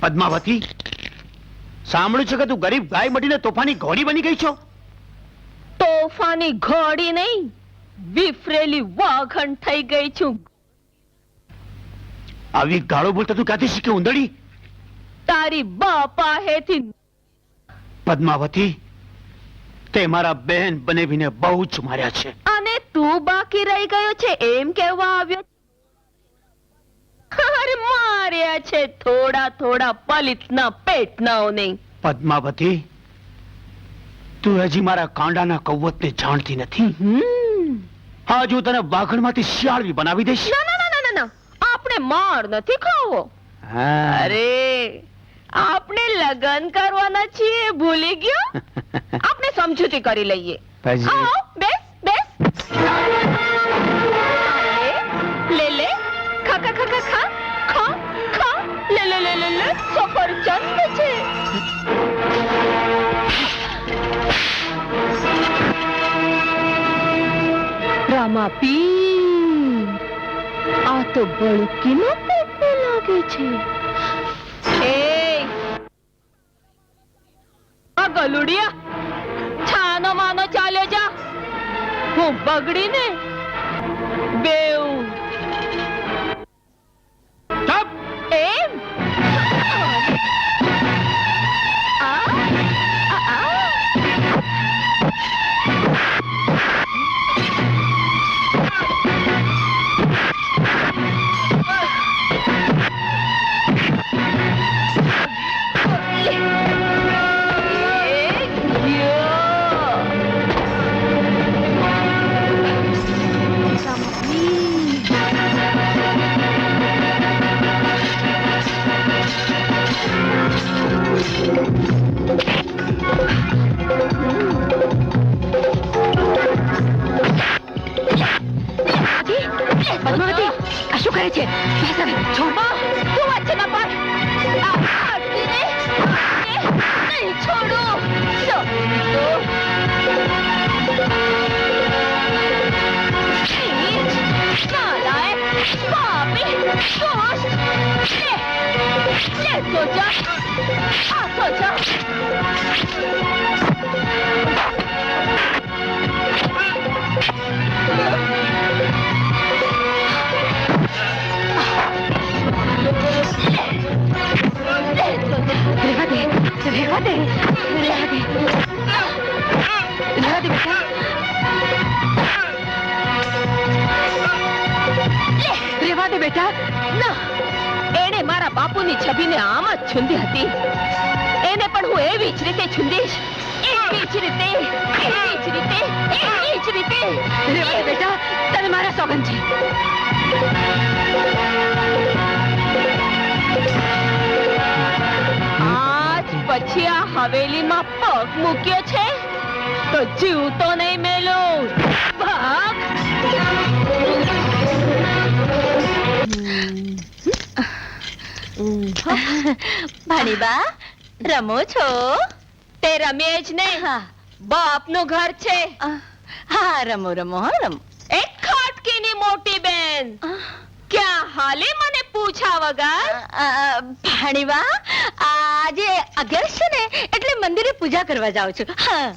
પદ્માવતી સાંભળ્યું છે કે તું ગરીબ ગાય મળીને તોફાની ઘોડી બની ગઈ છો? તોફાની ઘોડી નહીં વિફરેલી વાઘણ થઈ ગઈ છું. આવી ગાળો બોલતા તું ક્યાંથી શીખી ઉંદડી? તારી બાપા હેથી પદ્માવતી તે મારા બહેન બનેવીને બહુ જ માર્યા છે. તું બાકી રહી ગયો છે એમ કહેવા આવ્યો. અરે માર્યા છે થોડા થોડા પલિતના પેટનાઓને. પદ્માવતી તું હજી મારા કાંડાના કૌવતને જાણતી નથી. આજ હું તને વાઘણમાંથી શિયાળવી બનાવી દઈશ. ના ના ના ના, ના ના. આપણે માર નથી ખાવો. અરે આપણે લગન કરવાના છીએ ભૂલી ગયો? આપણે સમજૂતી કરી લઈએ. આવો બેસ. બેસ લે લે ખા ખા ખા ખા ખા ખા ખા લે લે લે લે લે સફરજન છે રામા પી આ તો બળકીનો પેટને લાગે છે એ આ ગલુડિયા હું બગડીને બેઉ પાપી, દુષ્ટ. લે, લે તો જા. આ બેટા? ના. એણે મારા બાપુની છબીને આમ જ છૂંદી હતી. એને પણ હું એવી જ રીતે છૂંદીશ. એવી જ રીતે એવી જ રીતે એવી જ રીતે. બેટા તને મારા સોગન છે. આજ પછી આ હવેલીમાં પગ મૂક્યો છે? તો જીવતો નહીં મેલો. ભાણીબા રમો છો? તે રમે જ નહીં. બાપનું ઘર છે. હા રમો રમો હા રમો. એક ખાટકીની મોટી બેન. ક્યાં હાલે મને પૂછા વગર? ભાણીબા આજે અગિયાર છે ને એટલે મંદિરે પૂજા કરવા જાઉં છું.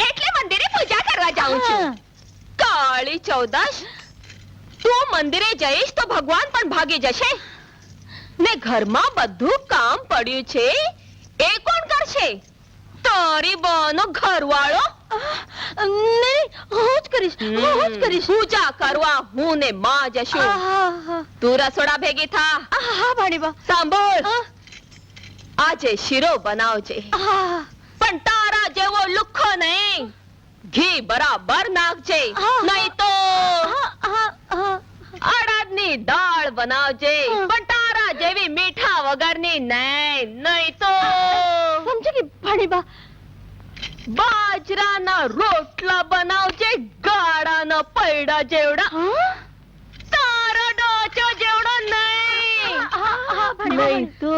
એટલે મંદિરે પૂજા કરવા જાઉં છું. કાળી ચૌદશ તું મંદિરે જઈશ તો ભગવાન પણ ભાગી જશે. ને ઘરમાં બધું કામ પડ્યું છે. એ કોણ કરશે? તારી બનો ઘરવાળો? નહીં હું જ કરીશ હું જ કરીશ. પૂજા કરવા હું ને માં જશું. તું રસોડા ભેગી થા. હા ભાણીબા સાંભળ. આજે શીરો બનાવજે. પણ તારા જેવો લુખ્ખો નહીં. ઘી બરાબર નાખજે. નહીં તો. અડદની દાળ બનાવજે. પણ જેવી મીઠા વગરની નહીં નહીં તો સમજી ગઈ ભાણીબા. બાજરાના રોટલા બનાવજે ગાળાના પૈડા જેવડા. તારો ડોચો જેવડો નહીં. નહીં તો.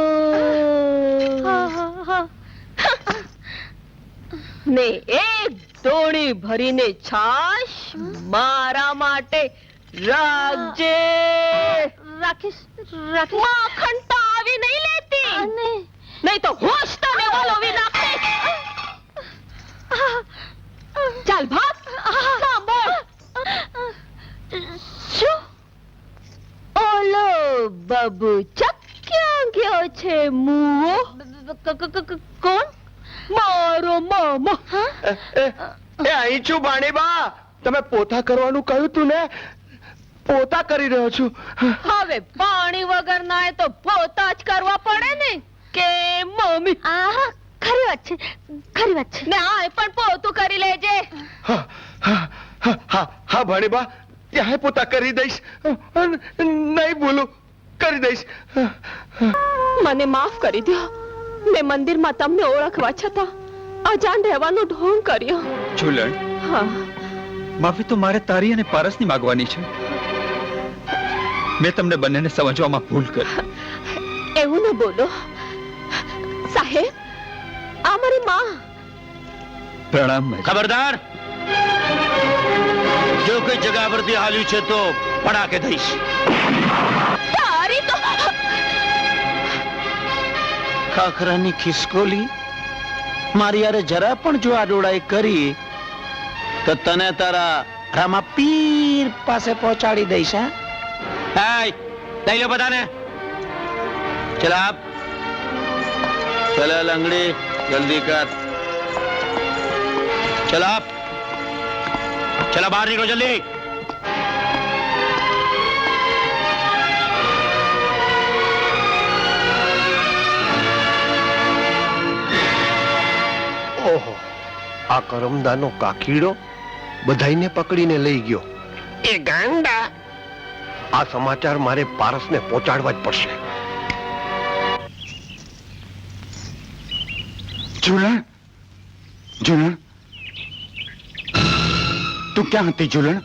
ને એક ડોણી ભરીને છાશ મારા માટે રાખજે. રાખીશ. રાખીશ માખણ તો આવી નહીં લેતી. નહીં તો હોશ તને વલોવી નાખે ચાલ ભાગ. સાંભળ. શું? ઓલો બબુ ક્યાં ગયો છે મુઓ કોણ? મારો મામા. એ એ અહીં છું ભાણીબા. તમે પોતા કરવાનું કહ્યું તું ને? પોતા કરી રહ્યો છું. હવે પાણી વગર ના તો પોતા જ કરવા પડે ને? કે મમ્મી? આહા ખરી વાત છે ખરી વાત છે. ને આ પણ પોતું કરી લેજે. હા હા હા હા હા ત્યાં પોતા કરી દઈશ. નહીં બોલું કરી દઈશ. મને માફ કરી દો મેં મંદિરમાં તમને ઓળખવા છતાં અજાણ રહેવાનો ઢોંગ કર્યો. ઝૂલણ હા. માફી તો મારે તારી અને પારસની માગવાની છે. મેં તમને બંનેને સમજવામાં ભૂલ કરી. એવું ન બોલો. સાહેબ આ મારી માં. પ્રણામ. ખબરદાર. જો કોઈ જગા પરથી હાલ્યું છે તો પડાકે દઈશ. તારી તો ખાખરાની ખિસકોલી. મારી યારે જરા પણ જો આડોડાઈ કરી તો તને તારા રામા પીર પાસે પહોંચાડી દઈશ હા? હાય લઈ લો બધાને. ચલ આપ. ચલ લંગડી જલ્દી કર. ચલ આપ. ચલો બહાર નીકળો જલ્દી. ઓહો આ કરમદાનો કાકીડો બધાઈને પકડીને લઈ ગયો. એ ગાંડા. આ સમાચાર મારે પારસને પહોંચાડવા જ પડશે. ઝૂલણ ઝૂલણ તું ક્યાં હતી ઝૂલણ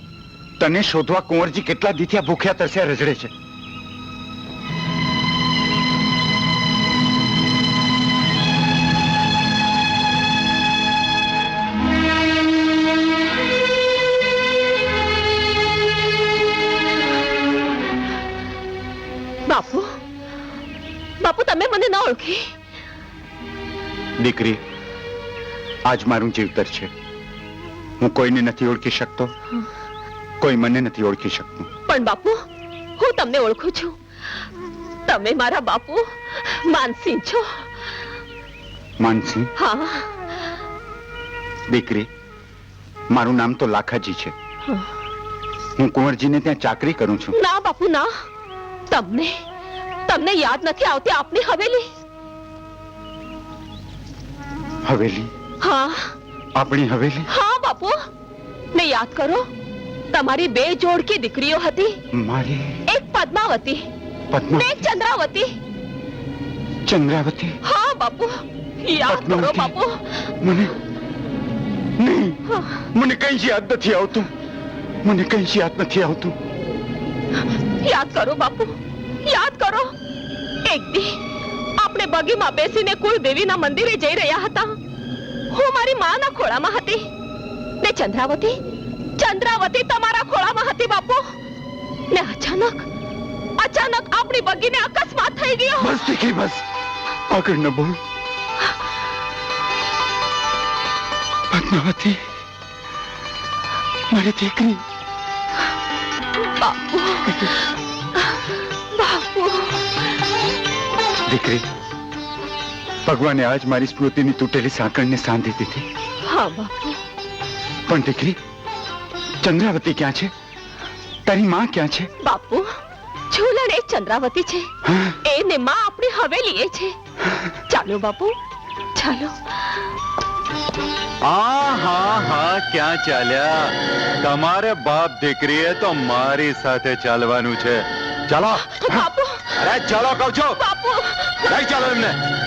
તને શોધવા કુંવરજી કેટલા દીથિયા ભૂખ્યા તરસ્યા રજડે છે? બાપુ? બાપુ તમે મને ન ઓળખી? દીકરી આજ મારું જીવતર છે. હું કોઈને નથી ઓળખી શકતો કોઈ મને નથી ઓળખી શકતું. પણ બાપુ હું તમને ઓળખું છું. તમે મારા બાપુ માનસિંહ છો. માનસિંહ? હા. દીકરી મારું નામ તો લાખાજી છે. હું કુંવરજીને ત્યાં ચાકરી કરું છું. ના બાપુ ના. તમને તમને યાદ નથી આવતી આપની હવેલી? હવેલી? હા. આપણી હવેલી? હા બાપુ. ને યાદ કરો તમારી બે જોડકી દીકરીઓ હતી. મારી એક પદ્માવતી પદ્મા એક ચંદ્રાવતી. ચંદ્રાવતી? હા બાપુ. યાદ કરો બાપુ. મને નહીં. મને કઈ યાદ નથી આવતું. મને કઈ જ યાદ નથી આવતું. યાદ કરો બાપુ, યાદ કરો. એક દી આપણે બગીમાં બેસીને કુળદેવીના મંદિરે જઈ રહ્યા હતા. હું મારી માના ખોળામાં હતી. ને ચંદ્રાવતી ચંદ્રાવતી તમારા ખોળામાં હતી બાપુ. ને અચાનક અચાનક આપણી બગીને અકસ્માત થઈ ગયો. બસ, દીકરી, બસ. આગળ ન બોલ. પદ્માવતી, મારી દીકરી બાપુ બાપુ દીકરી ભગવાને આજ મારી સ્મૃતિની તૂટેલી સાંકળને સાંધી દીધી હા બાપુ. પણ દીકરી ચંદ્રાવતી ક્યાં છે? તારી માં ક્યાં છે? બાપુ ઝૂલણ એ ચંદ્રાવતી છે. એને માં આપણી હવેલી એ છે. ચાલો બાપુ. ચાલો. હા હા હા ક્યાં ચાલ્યા? તમારે બાપ દીકરીએ તો મારી સાથે ચાલવાનું છે. ચાલો. બાપુ. અરે ચાલો કહું છું. બાપુ. લઈ ચાલો એમને.